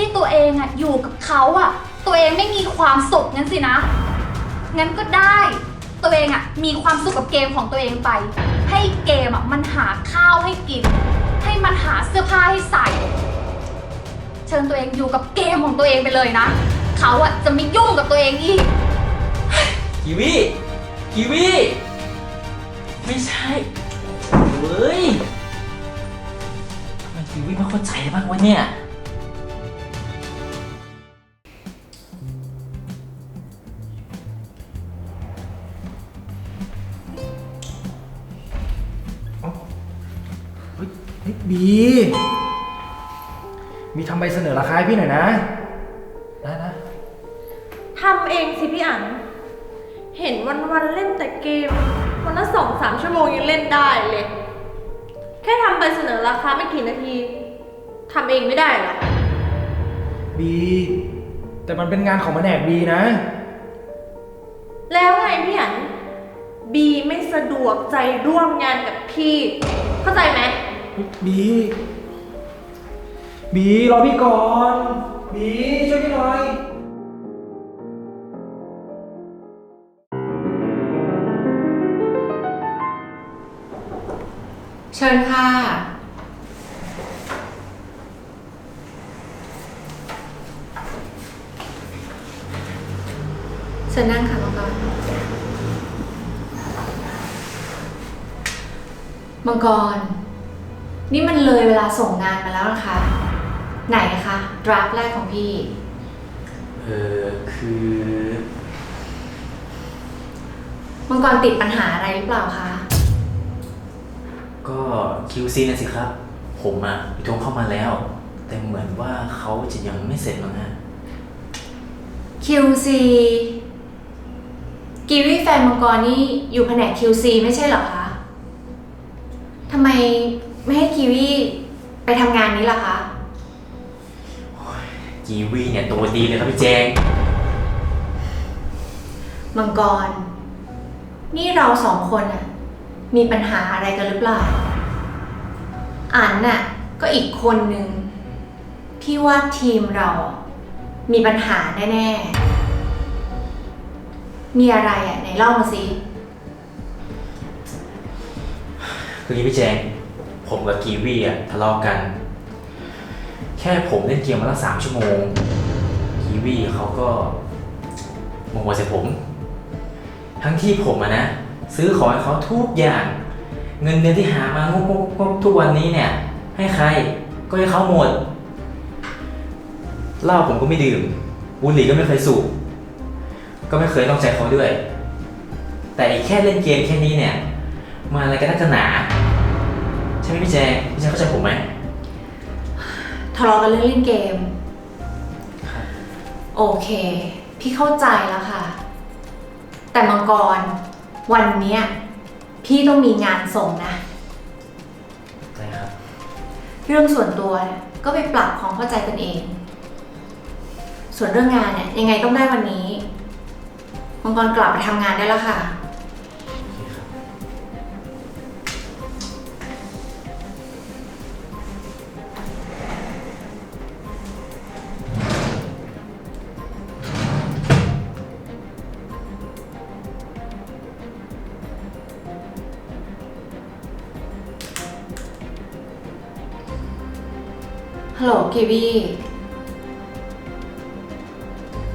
ที่ตัวเองอะอยู่กับเขาอะตัวเองไม่มีความสุขงั้นสินะ งั้นก็ได้ ตัวเองอะมีความสุขกับเกมของตัวเองไป ให้เกมอะมันหาข้าวให้กิน ให้มันหาเสื้อผ้าให้ใส่ เชิญตัวเองอยู่กับเกมของตัวเองไปเลยนะ เขาอะจะไม่ยุ่งกับตัวเองอีก กีวีกีวีไม่ใช่เฮ้ยทำไมกีวีไม่เข้าใจบ้างวะเนี่ย บี มีทำใบเสนอราคาให้พี่หน่อยนะ นะนะ ทำเองสิพี่อัน เห็นวันวันๆเล่นแต่เกม วันละสองสามชั่วโมงยังเล่นได้เลย แค่ทำไปเสนอราคาไม่กี่นาทีทำเองไม่ได้เหรอ บี แต่มันเป็นงานของแผนกบีนะ แล้วไงพี่อัน บีไม่สะดวกใจร่วมงานกับพี่ เข้าใจไหม บีบีรอพี่ก่อนบีช่วยพี่หน่อยเชิญค่ะ เชิญนั่งค่ะมังกร มังกร นี่มันเลยเวลาส่งงานมาแล้วนะคะ ไหนคะดราฟแรกของพี่ เออคือ มังกรติดปัญหาอะไรหรือเปล่าคะ ก็ QC นะสิครับ ผมอะมีโทรเข้ามาแล้ว แต่เหมือนว่าเขาจะยังไม่เสร็จมั้งฮะ QC กีวีแฟนมังกรนี่อยู่แผนก QC ไม่ใช่เหรอคะทำไม ไม่ให้กีวีไปทำงานนี้ล่ะคะ กีวีเนี่ยตัวดีเลยครับพี่แจง มังกร นี่เราสองคนน่ะมีปัญหาอะไรกันหรือเปล่า อันน่ะก็อีกคนนึงพี่ว่าทีมเรา มีปัญหาแน่ๆ มีอะไรอะไหนเล่ามาสิ คืออย่างนี้พี่แจง ผมกับกีวีอะทะเลาะกัน แค่ผมเล่นเกมมาละสามชั่วโมง กีวีเขาก็โมโหใส่ผม ทั้งที่ผมอะนะ ซื้อของให้เขาทุกอย่าง เงินเดือนที่หามางกๆๆทุกวันนี้เนี่ย ให้ใครก็ให้เขาหมดเหล้าผมก็ไม่ดื่มบุหรี่ก็ไม่เคยสูบก็ไม่เคยนอกใจเขาด้วย แต่อีกแค่เล่นเกมแค่นี้เนี่ย มาอะไรกันนักหนา ช่ไหมพี่แจงพี่แจงเข้าใจผมไหมทะเลาะกันเรื่องเล่นเกม โอเค พี่เข้าใจแล้วค่ะ แต่มังกร วันเนี้ยพี่ต้องมีงานส่งนะ ใช่ครับ เรื่องส่วนตัวเนี่ยก็ไปปรับความเข้าใจกันเอง ส่วนเรื่องงานเนี่ยยังไงต้องได้วันนี้ มังกรกลับไปทำงานได้แล้วค่ะ กีวี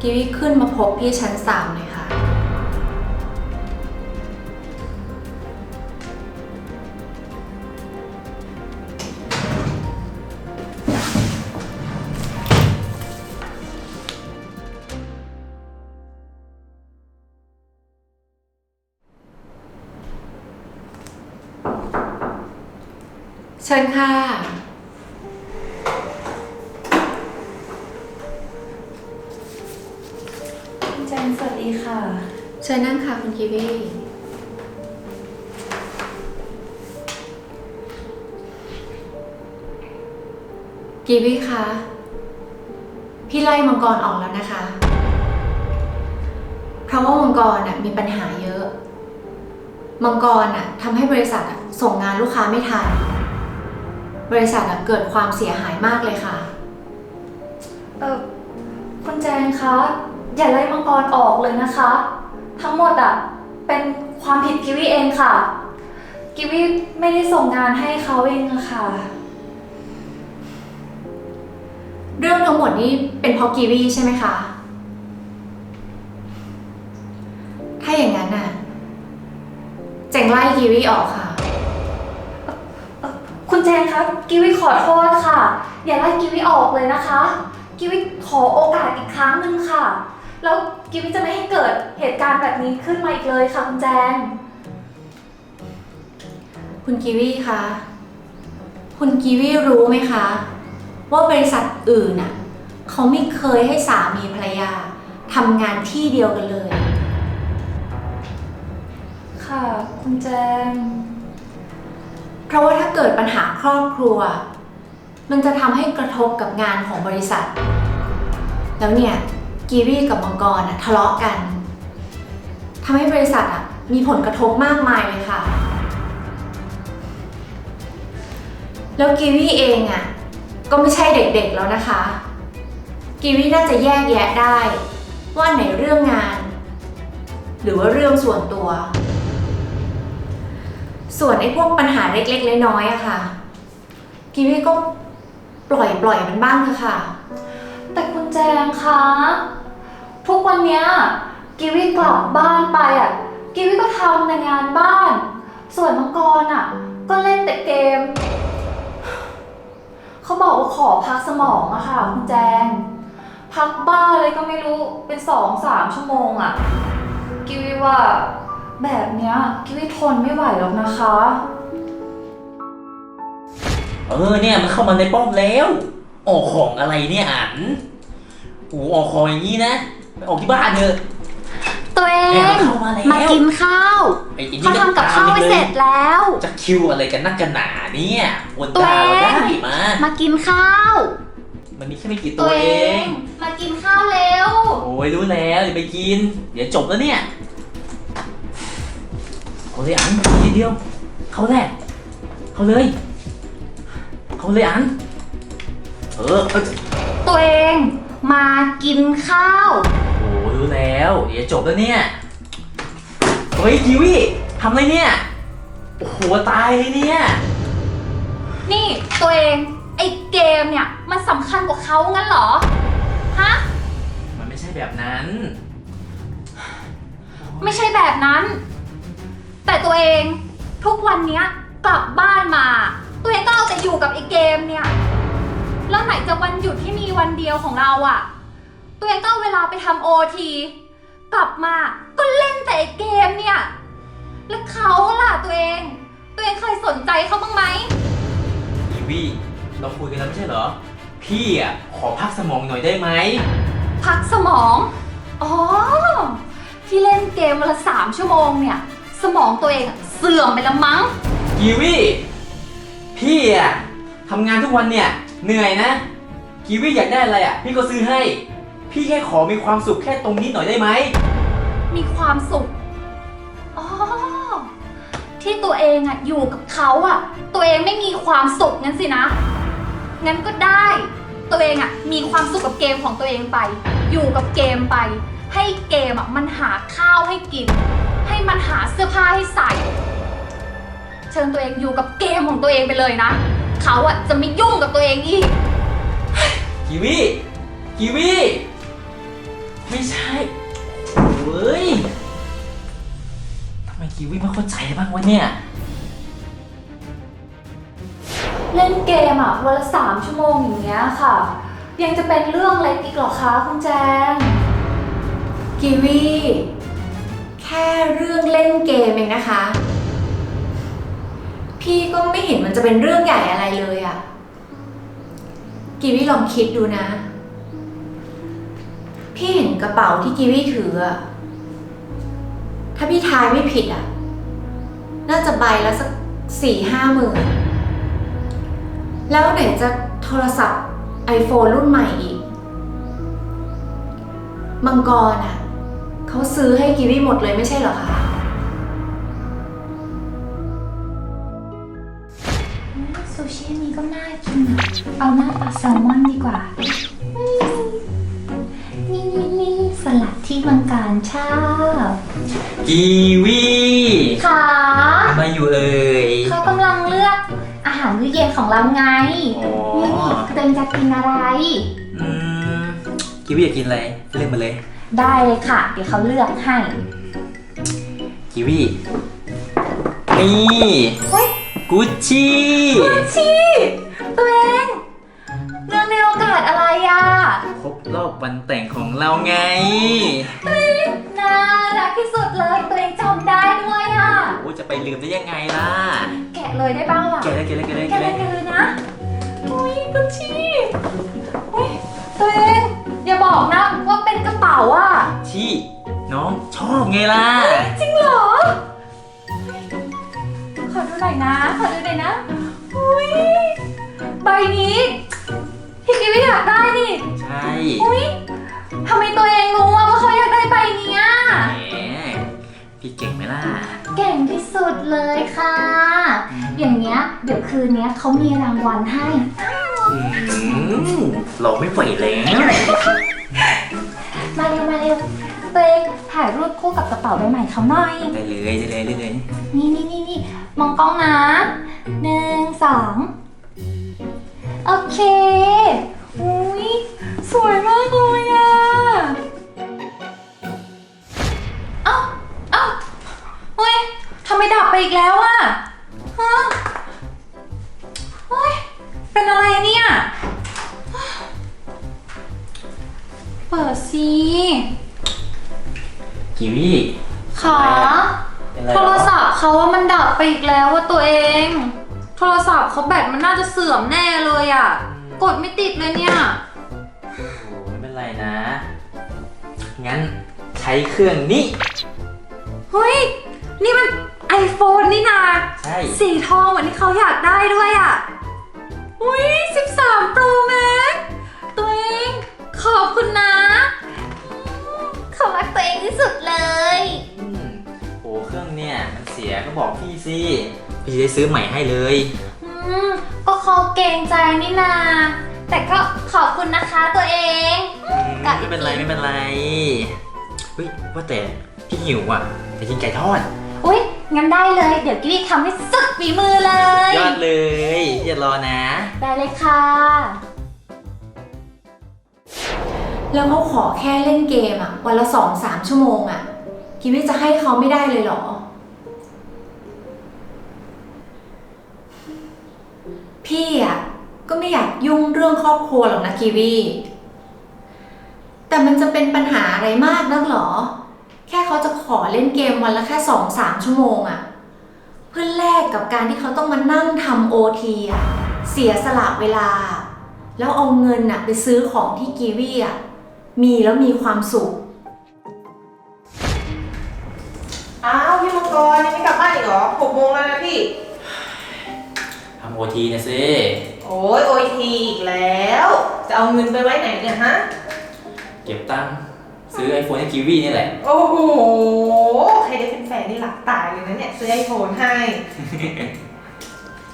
กีวีขึ้นมาพบพี่ชั้นสามเลยค่ะ เชิญค่ะ ชิญนั่งค่ะคุณกีวีกีวีคะพี่ไล่มังกรออกแล้วนะคะ เพราะว่ามังกรน่ะมีปัญหาเยอะ มังกรน่ะทำให้บริษัทน่ะส่งงานลูกค้าไม่ทัน บริษัทนะเกิดความเสียหายมากเลยค่ะ เออคุณแจงคะ อย่าไล่มังกรออกเลยนะคะ ทั้งหมดอะเป็นความผิดกิวีเองค่ะ กิวีไม่ได้ส่งงานให้เขาเองอะค่ะ เรื่องทั้งหมดนี้เป็นเพราะกีวีใช่ไหมคะ ถ้าอย่างนั้นน่ะ เจ๋งไล่กีวีออกค่ะ คุณแจงคะกิวีขอโทษค่ะ อย่าไล่กิวีออกเลยนะคะ กิวีขอโอกาสอีกครั้งหนึ่งค่ะ แล้วกิวีจะไม่ให้เกิดเหตุการณ์แบบนี้ขึ้นมาอีกเลยค่ะคุณแจง คุณกีวีคะ คุณกีวีรู้ไหมคะ ว่าบริษัทอื่นน่ะเขาไม่เคยให้สามีภรรยาทำงานที่เดียวกันเลย ค่ะคุณแจง เพราะว่าถ้าเกิดปัญหาครอบครัว มันจะทำให้กระทบกับงานของบริษัท แล้วเนี่ย กีวีกับมังกรน่ะทะเลาะกันทำให้บริษัทอะมีผลกระทบมากมายเลยค่ะ แล้วกีวีเองอะก็ไม่ใช่เด็กๆแล้วนะคะ กีวีน่าจะแยกแยะได้ ว่าไหนเรื่องงาน หรือว่าเรื่องส่วนตัว ส่วนไอ้พวกปัญหาเล็กๆน้อยๆอะค่ะ กีวีก็ปล่อยปล่อยมันบ้างเถอะค่ะ แต่คุณแจงคะ ทุกวันเนี้ยกิวีกลับบ้านไปอะกิวีก็ทำในงานบ้าน ส่วนมังกรอะ ก็เล่นแต่เกม เขาบอกว่าขอพักสมองอะค่ะคุณแจง พักบ้าเลยก็ไม่รู้เป็นสองสามชั่วโมงอะกิวีว่า แบบเนี้ยกิวีทนไม่ไหวแล้วนะคะ เออเนี่ยมันเข้ามาในป้อมแล้ว ออกของอะไรเนี่ยอันโอ้ออกของอย่างนี้นะ ออกที่บ้านเถอะ ตัวเอแม่งมันเข้ามาแล้ว มากินข้าวไอ้ไอ้นี่เขาทำกับข้าวไว้เสร็จแล้ว จะคิวอะไรกันนักกันหนาเนี่ยวนตัวดาเอวงได้มา มากินข้าว มันมีแค่ไม่กี่ตัตัววเอเอง มากินข้าวเร็ว โอ้ยรู้แล้วอย่าไปกิน เดี๋ยวจบแล้วเนี่ยเอาเลยอันทีเดียว เขาแหละเขาเลย เขาเลยอัน เออเออตัวเอง มากินข้าวโอ้ รู้แล้วเดี๋ยวจบแล้วเนี่ย เฮ้ยกิวี่ทำอะไรเนี่ย โอ้โหตายเลยเนี่ย นี่ตัวเอง ไอ้เกมเนี่ย มันสำคัญกว่าเขางั้นเหรอ ฮะ มันไม่ใช่แบบนั้น ไม่ใช่แบบนั้น แต่ตัวเองทุกวันเนี้ยกลับบ้านมา ตัวเองก็เอาแต่อยู่กับไอ้เกมเนี่ย แล้วไหนจะวันหยุดที่มีวันเดียวของเราอะ ตัวเองก็เอาเวลาไปทำโอทีกลับมาก็เล่นแต่ไอ้เกมเนี่ย แล้วเขาล่ะตัวเอง ตัวเองเคยสนใจเขาบ้างไหมกีวี่เราคุยกันแล้วไม่ใช่เหรอ พี่อะขอพักสมองหน่อยได้ไหม พักสมอง อ๋อ ที่เล่นเกมวันละสามชั่วโมงเนี่ย สมองตัวเองอะเสื่อมไปแล้วมั้ง กีวี่พี่อะทำงานทุกวันเนี่ย เหนื่อยนะ กีวี่อยากได้อะไรอะ พี่ก็ซื้อให้ พี่แค่ขอมีความสุขแค่ตรงนี้หน่อยได้ไหม มีความสุข อ๋อ ที่ตัวเองอะอยู่กับเขาอะตัวเองไม่มีความสุขงั้นสินะ งั้นก็ได้ ตัวเองอะมีความสุขกับเกมของตัวเองไป อยู่กับเกมไป ให้เกมอะมันหาข้าวให้กิน ให้มันหาเสื้อผ้าให้ใส่ เชิญตัวเองอยู่กับเกมของตัวเองไปเลยนะ เขาอะจะไม่ยุ่งกับตัวเองอีก กีวีกีวี ไม่ใช่เฮ้ยทำไมกีวีไม่เข้าใจบ้างวะเนี่ย เล่นเกมอะวันละสามชั่วโมงอย่างเงี้ยค่ะ ยังจะเป็นเรื่องเล็กอีกเหรอคะคุณแจงกีวีแค่เรื่องเล่นเกมเองนะคะ พี่ก็ไม่เห็นมันจะเป็นเรื่องใหญ่อะไรเลยอะกีวีลองคิดดูนะ พี่เห็นกระเป๋าที่กีวี่ถืออะถ้าพี่ทายไม่ผิดอะน่าจะใบละสักสี่ห้าหมื่น แล้วไหนจะโทรศัพท์ iPhone รุ่นใหม่อีก มังกรอะเขาซื้อให้กีวี่หมดเลยไม่ใช่เหรอคะ ซูชินี้ก็น่ากินเอาหน้าปลาแซลมอนดีกว่าานชากีวีค่ะทำไมาอยู่เอ่ยเขากำลังเลือกอาหารมื้อเย็นของเราไงอ๋อนี่เต็งจะกินอะไร อืมกีวีอยากกินอะไรเลือกมาเลย ได้เลยค่ะ เดี๋ยวเขาเลือกให้กีวีนี่เฮ้ยกุชชี่ชีตัวเองเรื่องในโอกาสอะไรอะ ครบรอบวันแต่งของเราไงน่ารัก ที่สุดเลยตัวเองจำได้ด้วยอะ โอ้จะไปลืมได้ยังไงล่ะ แกะเลยได้บ้างล่ะเกลเลยเกลเลยเกลเลยแกะเกลเลเลยยแกะเลยนะอุ้ยกุชชี่อุ้ยตัวเองอย่าบอกนะว่าเป็นกระเป๋าอะชี่น้องชอบไงล่ะ จริงเหรอ ขอดูหน่อยนะ ขอดูหน่อยนะอุ้ยใบนี้พี่กิวิอยากได้นี่ ใช่อุ้ยทำไมตัวเองรู้อะว่าเขาอยากได้ใบเนี้ยแหมพี่ เก่งไหมล่ะ เก่งที่สุดเลยค่ะ อย่างเนี้ยเดี๋ยวคืนเนี้ยเขามีรางวัลให้ อืมเราไม่ไหวแล้ว มาเร็วมาเร็วตัวเองถ่ายรูปคู่กับกระเป๋าใบใหม่เขาหน่อย ได้เลยได้เลยได้เลยนี่นี่นี่นี่มองกล้องนะหนึ่งสองโอเค อุ้ยสวยมากเลย ไมดับไปอีกแล้วอะฮะเฮ้ย เป็นอะไรเนี่ย เปิดสิกีวีขาเป็นไรโทรศัพท์เขาว่ามันดับไปอีกแล้วว่าตัวเอง โทรศัพท์เขาแบตมันน่าจะเสื่อมแน่เลยอะกดไม่ติดเลยเนี่ย โอ้ไม่เป็นไรนะ งั้นใช้เครื่องนี้ เฮ้ย นี่มัน iPhone นี่นาใช่ สีทองเหมือนที่เขาอยากได้ด้วยอะ อุ้ย13 Pro Max ตัวเองขอบคุณนะอืมเขารักตัวเองที่สุดเลย อืมโอ้เครื่องเนี่ยมันเสียก็บอกพี่สิพี่จะได้ซื้อใหม่ให้เลย อืม ก็เขาเกรงใจนี่นา แต่ก็ขอบคุณนะคะตัวเองอืมกัดไม่เป็นไร ไม่เป็นไรเฮ้ยว่าแต่พี่หิวอะจะกินไก่ทอดอุ้ย งั้นได้เลย เดี๋ยวกี้ทำให้สุดฝีมือเลย ยอดเลย อย่ารอนะ ได้เลยค่ะ แล้วเขาขอแค่เล่นเกมอะวันละสองสามชั่วโมงอะคิดว่าจะให้เขาไม่ได้เลยเหรอ พี่อะก็ไม่อยากยุ่งเรื่องครอบครัวหรอกนะกีวีแต่มันจะเป็นปัญหาอะไรมากนักหรอ แค่เขาจะขอเล่นเกมวันละแค่สองสามชั่วโมงอะเพื่อแลกกับการที่เขาต้องมานั่งทำโอทีอะเสียสละเวลา แล้วเอาเงินอะไปซื้อของที่กีวีอะมีแล้วมีความสุข อ้าวพี่มังกรยังไม่กลับบ้านอีกเหรอหกโมงแล้วนะพี่ ทำโอทีนะสิโอ้ยโอทีอีกแล้ว จะเอาเงินไปไว้ไหนเนี่ยฮะ เก็บตังค์ ซื้อไอโฟนให้กีวีนี่แหละ โอ้โหใครได้เป็นแฟนนี่หลักตายเลยนะเนี่ยซื้อไอโฟนให้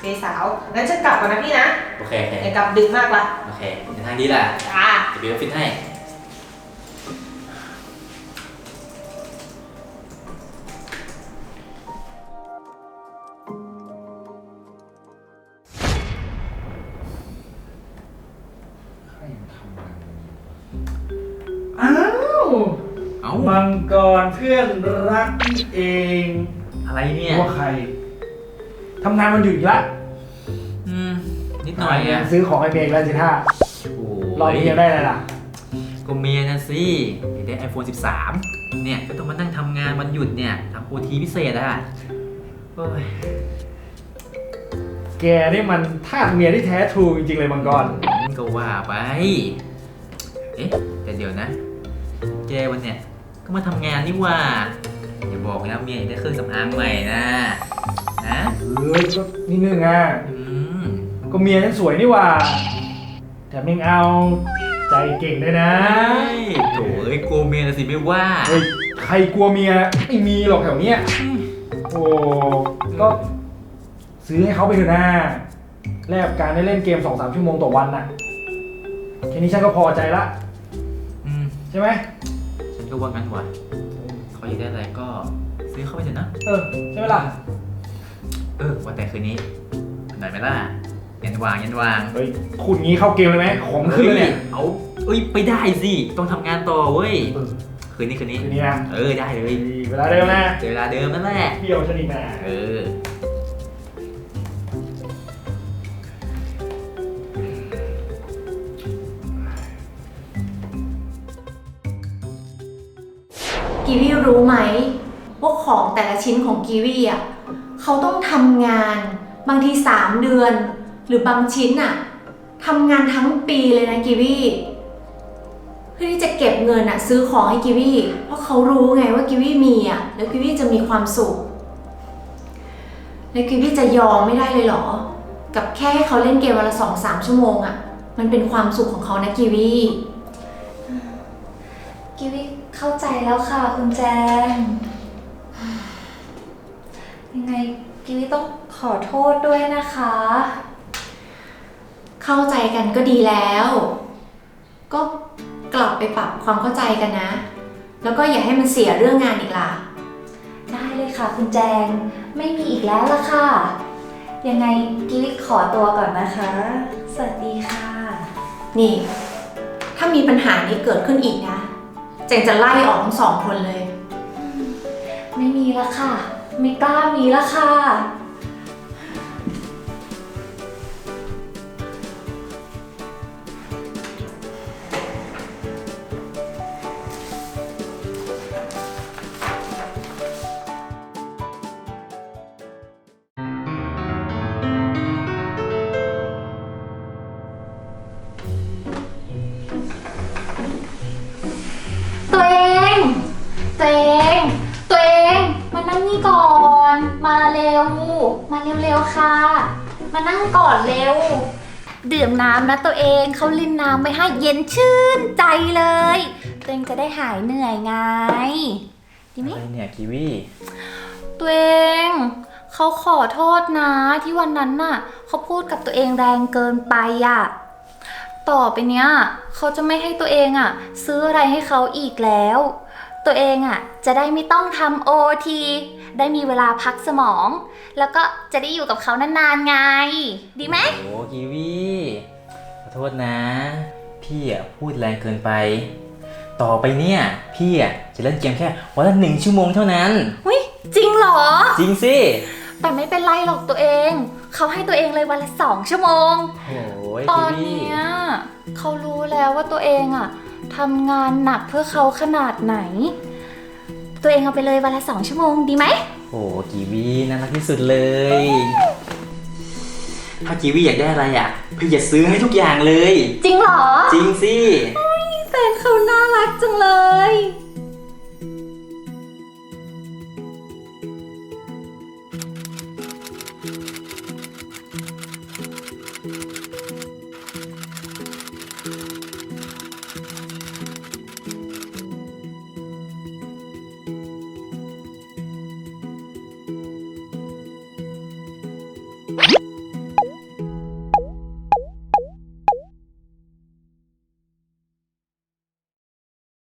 เปสาวงั้นฉันกลับก่อนนะพี่นะ โอเคโอเคอย่ากลับดึกมากละโอเคในทางนี้แหละจ้า จะไปออฟฟิศให้ เพื่อนรักนี่เองอะไรเนี่ยว่าใครทำงานมันหยุดอีกละอืมนิดหน่อยอะซื้อของไอเมกแล้วสิท่าโอ้รอบนี้ยังได้อะไรล่ะ ก็เมียนะสิอยากได้ iPhone 13 เนี่ยก็ต้องมานั่งทำงานวันหยุดเนี่ยทำโอทีพิเศษอะโอ้ยแกนี่มันทาสเมียที่แท้ทรูจริงๆเลยมังกรก็ว่าไป เอ๊ะแต่เดี๋ยวนะ แกวันเนี่ยก็ มาทำงานนี่หว่าอย่าบอกนะเมียอยากได้เครื่องสำอางใหม่นะนะเอ้ยก็นิดนึงอะอืมก็เมียฉันสวยนี่หว่าแถมยังเอาใจเก่งด้วยนะโถ่เอ้ยกลัวเมียนะสิไม่ว่าเฮ้ยใครกลัวเมียไม่มีหรอกแถวเนี้ยโอ้ก็ซื้อให้เขาไปเถอะนะแลกกับการได้เล่นเกมสองสามชั่วโมงต่อวันน่ะแค่นี้ฉันก็พอใจละอืมใช่ไหมฉัน ก็ว่างั้นว่ะอยากได้อะไรก็ซื้อเข้าไปเถอะนะ เออใช่ไหมล่ะเออว่าแต่คืนนี้ไหนไหมล่ะยันวางยันวางเฮ้ยคุณงี้เข้าเกมเลยไหมของขึ้นแล้วเนี่ยเอาเอ้ยไปได้สิ ต้องทำงานต่อเว้ยเออคืนนี้คืนนี้ คืนนี้นะเออได้เลย เวลาเดิมนะเจอเวลาเดิมนั่นแหละเที่ยวชนิดนะเออ รู้ไหม ว่าของแต่ละชิ้นของกีวีอะเขาต้องทำงาน บางที 3 เดือน หรือบางชิ้นอะทำงานทั้งปีเลยนะกีวีเพื่อที่จะเก็บเงินอะซื้อของให้กีวีเพราะเขารู้ไงว่ากีวีมีอะแล้วกีวีจะมีความสุขแล้วกีวีจะยอมไม่ได้เลยเหรอ กับแค่ให้เขาเล่นเกมวันละสองสามชั่วโมงอะมันเป็นความสุขของเขานะกีวีกิวิ เข้าใจแล้วค่ะคุณแจง ยังไงกิวิต้องขอโทษด้วยนะคะ เข้าใจกันก็ดีแล้ว ก็กลับไปปรับความเข้าใจกันนะ แล้วก็อย่าให้มันเสียเรื่องงานอีกล่ะ ได้เลยค่ะคุณแจง ไม่มีอีกแล้วล่ะค่ะ ยังไงกิวิขอตัวก่อนนะคะ สวัสดีค่ะ นี่ ถ้ามีปัญหานี้เกิดขึ้นอีกนะเจงจะไล่ออกทั้งสองคนเลย ไม่มีละค่ะ ไม่กล้ามีละค่ะ ตัวเองตัวเองมานั่งนี่ก่อน มาเร็ว มาเร็วๆค่ะ มานั่งก่อนเร็ว ดื่มน้ำนะตัวเองเขาลินน้ำไม่ให้เย็นชื่นใจเลย ตัวเองจะได้หายเหนื่อยไงดีไหม อะไรเนี่ยกีวีตัวเองเขาขอโทษนะที่วันนั้นน่ะเขาพูดกับตัวเองแรงเกินไปอะ่ะต่อไปเนี้ยเขาจะไม่ให้ตัวเองอะ่ะซื้ออะไรให้เขาอีกแล้ว ตัวเองอะ่ะจะได้ไม่ต้องทำโอทีได้มีเวลาพักสมอง แล้วก็จะได้อยู่กับเขานานๆไง ดีไหม โอ้กีวีขอโทษนะ พี่อะพูดแรงเกินไป ต่อไปเนี่ย พี่อะจะเล่นเกมแค่วันละหนึ่งชั่วโมงเท่านั้นหุ้ยจริงเหรอ จริงสิ แต่ไม่เป็นไรหรอกตัวเอง เขาให้ตัวเองเลยวันละสองชั่วโมง โอ้ยตกีอนวี เนี้ยเขารู้แล้วว่าตัวเองอะ ทำงานหนักเพื่อเขาขนาดไหน ตัวเองเอาไปเลยวันละสองชั่วโมงดีไหม โอ้กีวีน่ารักที่สุดเลย ถ้ากีวีอยากได้อะไรอะพี่จะซื้อให้ทุกอย่างเลย จริงเหรอจริงสิ แฟนเขาน่ารักจังเลย